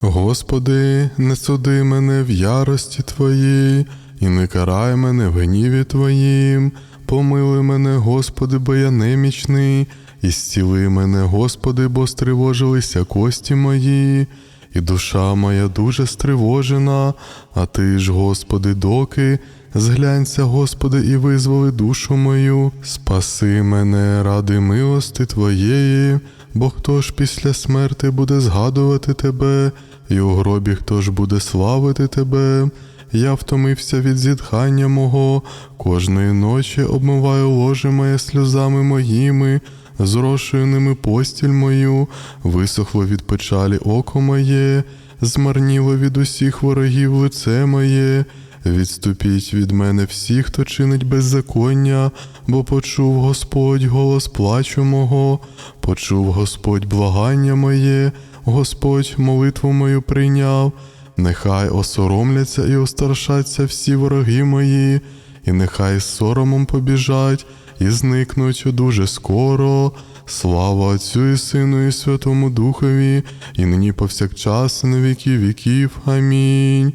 Господи, не суди мене в ярості Твоїй, і не карай мене в гніві Твоїм. помили мене, Господи, бо я немічний, і зціли мене, Господи, бо стривожилися кості мої, і душа моя дуже стривожена, а Ти ж, Господи, доки. Зглянься, Господи, і визволи душу мою, спаси мене ради милости Твоєї, бо хто ж після смерти буде згадувати Тебе, і у гробі хто ж буде славити Тебе. Я втомився від зітхання мого, кожної ночі обмиваю ложе моє сльозами моїми, зрошую ними постіль мою, висохло від печалі око моє, змарніло від усіх ворогів лице моє. Відступіть від мене всі, хто чинить беззаконня, бо почув Господь голос плачу мого, почув Господь благання моє, Господь молитву мою прийняв. Нехай осоромляться і острашаться всі вороги мої, і нехай соромом побіжать і зникнуть дуже скоро. Слава Отцю і Сину, і Святому Духові, і нині повсякчас, на віки віків. Амінь.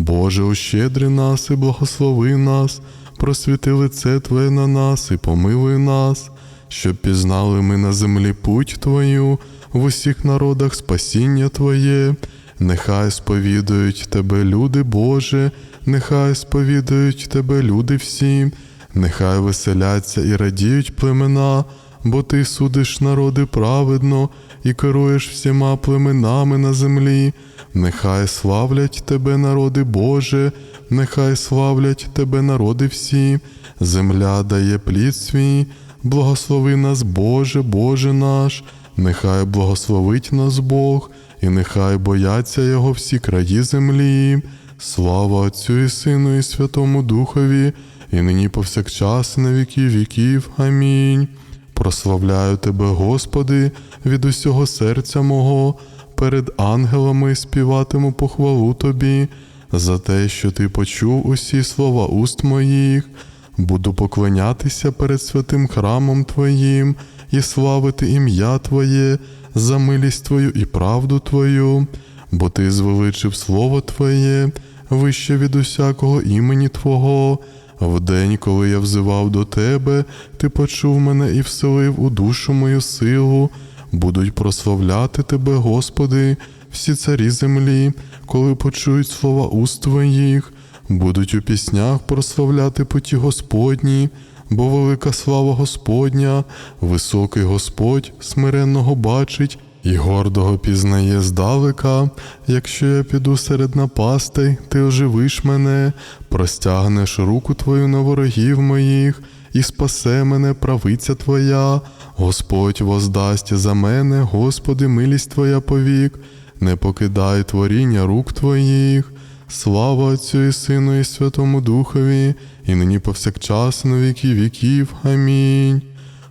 Боже, ущедри нас і благослови нас, просвіти лице Твоє на нас і помилуй нас, щоб пізнали ми на землі путь Твою, в усіх народах спасіння Твоє, нехай сповідують Тебе, люди Боже, нехай сповідують Тебе, люди всі, нехай веселяться і радіють племена, бо Ти судиш народи праведно і керуєш всіма племенами на землі. Нехай славлять Тебе, народи Боже, нехай славлять Тебе, народи всі, земля дає плід свій, благослови нас, Боже, Боже наш, нехай благословить нас Бог, і нехай бояться Його всі краї землі. Слава Отцю і Сину, і Святому Духові, і нині повсякчас, і на віки віків. Амінь. Прославляю Тебе, Господи, від усього серця мого, перед ангелами співатиму похвалу Тобі, за те, що Ти почув усі слова уст моїх, буду поклонятися перед святим храмом Твоїм і славити ім'я Твоє, за милість Твою і правду Твою, бо Ти звеличив Слово Твоє, вище від усякого імені Твого. В день, коли я взивав до тебе, ти почув мене і вселив у душу мою силу. Будуть прославляти тебе, Господи, всі царі землі, коли почують слова уст твоїх, будуть у піснях прославляти путі Господні, бо велика слава Господня, високий Господь смиренного бачить. І гордого пізнає здалека, якщо я піду серед напастей, ти оживиш мене, простягнеш руку твою на ворогів моїх, і спасе мене правиця Твоя, Господь воздасть за мене, Господи, милість Твоя повік, не покидай творіння рук Твоїх, слава Отцю і Сину, і Святому Духові, і нині повсякчас на віки віків. Амінь.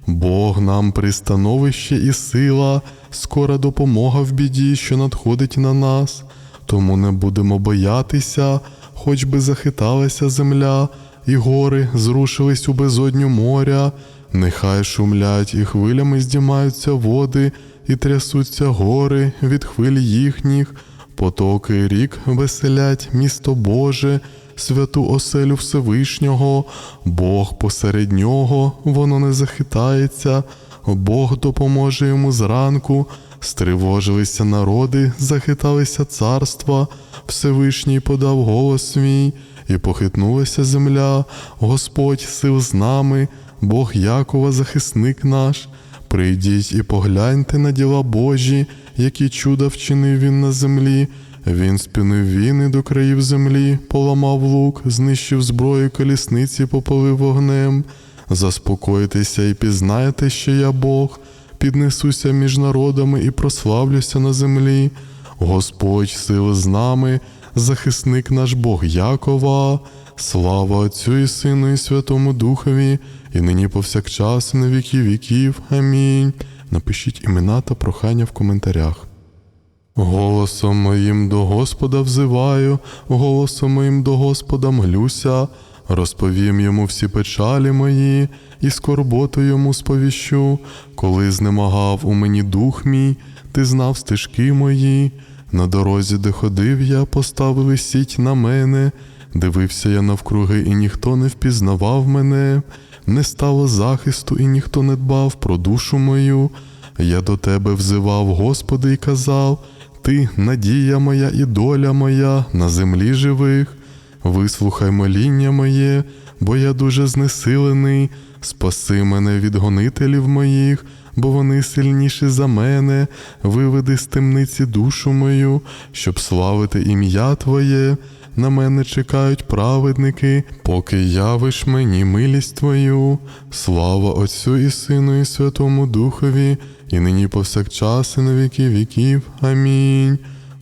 Бог нам пристановище і сила, скора допомога в біді, що надходить на нас, тому не будемо боятися, хоч би захиталася земля, і гори зрушились у безодню моря, нехай шумлять і хвилями здіймаються води, і трясуться гори від хвиль їхніх, потоки рік веселять місто Боже, святу оселю Всевишнього, Бог посеред нього, воно не захитається, Бог допоможе йому зранку, стривожилися народи, захиталися царства, Всевишній подав голос свій, і похитнулася земля, Господь сил з нами, Бог Якова, захисник наш. Прийдіть і погляньте на діла Божі, які чуда вчинив він на землі. Він спинив війни до країв землі, поламав лук, знищив зброю колісниці, попалив вогнем. Заспокойтеся і пізнайте, що я Бог, піднесуся між народами і прославлюся на землі. Господь сил з нами, захисник наш Бог Якова, слава Отцю і Сину, і Святому Духові, і нині повсякчас, і на віки віків. Амінь. Напишіть імена та прохання в коментарях. Голосом моїм до Господа взиваю, голосом моїм до Господа мглюся, розповім йому всі печалі мої, і скорботу йому сповіщу, коли знемагав у мені дух мій, ти знав стежки мої, На дорозі, де ходив я, поставили сіть на мене. Дивився я навкруги, і ніхто не впізнавав мене. Не стало захисту, і ніхто не дбав про душу мою. Я до тебе взивав, Господи, і казав: Ти надія моя і доля моя на землі живих. Вислухай моління моє, бо я дуже знесилений. Спаси мене від гонителів моїх, бо вони сильніші за мене. Виведи з темниці душу мою, щоб славити ім'я Твоє. На мене чекають праведники, поки явиш мені милість Твою. Слава Отцю і Сину, і Святому Духові, і нині повсякчас, і на віки віків. Амінь.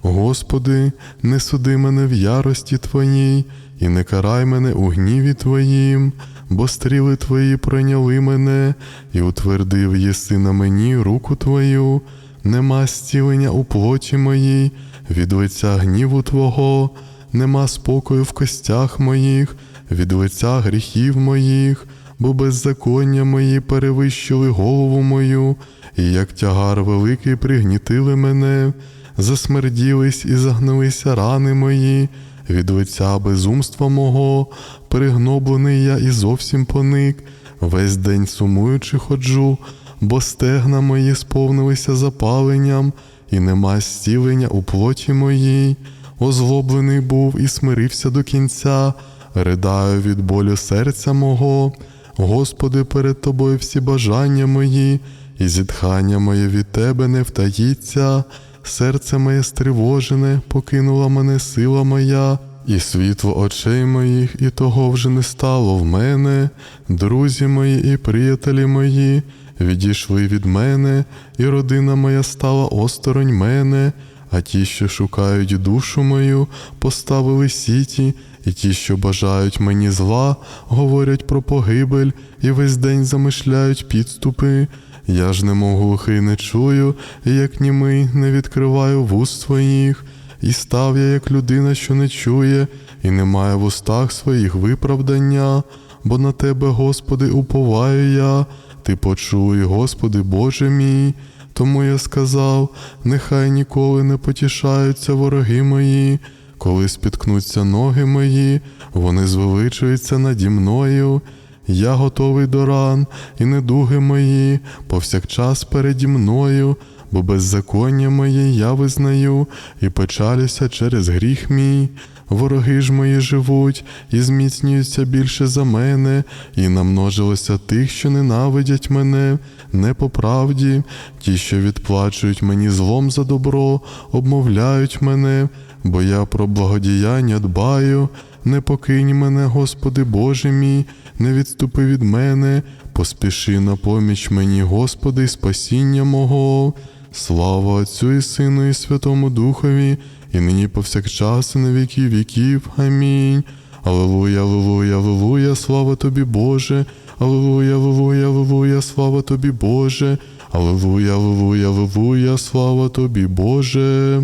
Господи, не суди мене в ярості Твоїй, і не карай мене у гніві Твоїм, бо стріли Твої пройняли мене, і утвердив єси на мені руку Твою, нема зцілення у плоті моїй, від лиця гніву Твого, нема спокою в костях моїх, від лиця гріхів моїх, бо беззаконня мої перевищили голову мою, і як тягар великий пригнітили мене засмерділись і загнилися рани мої, від лиця безумства мого, перегноблений я і зовсім поник, весь день сумуючи ходжу, бо стегна мої сповнилися запаленням, і нема зцілення у плоті моїй. Озлоблений був і смирився до кінця, ридаю від болю серця мого. Господи, перед тобою всі бажання мої, і зітхання моє від тебе не втаїться. Серце моє стривожене, покинула мене сила моя, і світло очей моїх, і того вже не стало в мене. Друзі мої і приятелі мої відійшли від мене, і родина моя стала осторонь мене, а ті, що шукають душу мою, поставили сіті, і ті, що бажають мені зла, говорять про погибель, і весь день замишляють підступи. Я ж немов глухий не чую, і як німий не відкриваю вуст своїх, і став я як людина, що не чує, і не має в устах своїх виправдання, бо на тебе, Господи, уповаю я, ти почуй, Господи, Боже мій. Тому я сказав: нехай ніколи не потішаються вороги мої, коли спіткнуться ноги мої, вони звеличуються наді мною. Я готовий до ран, і недуги мої повсякчас переді мною, бо беззаконня моє я визнаю і печалюся через гріх мій. Вороги ж мої живуть і зміцнюються більше за мене, і намножилося тих, що ненавидять мене, не по правді, ті, що відплачують мені злом за добро, обмовляють мене, бо я про благодіяння дбаю. Не покинь мене, Господи Боже мій, не відступи від мене, поспіши на поміч мені, Господи, і спасіння мого. Слава Отцю і Сину, і Святому Духові, і нині повсякчас, і на віки віків. Амінь. Аллилуйя, аллилуйя, аллилуйя, слава тобі, Боже. Аллилуйя, аллилуйя, аллилуйя, слава тобі, Боже. Аллилуйя, аллилуйя, аллилуйя, слава тобі, Боже.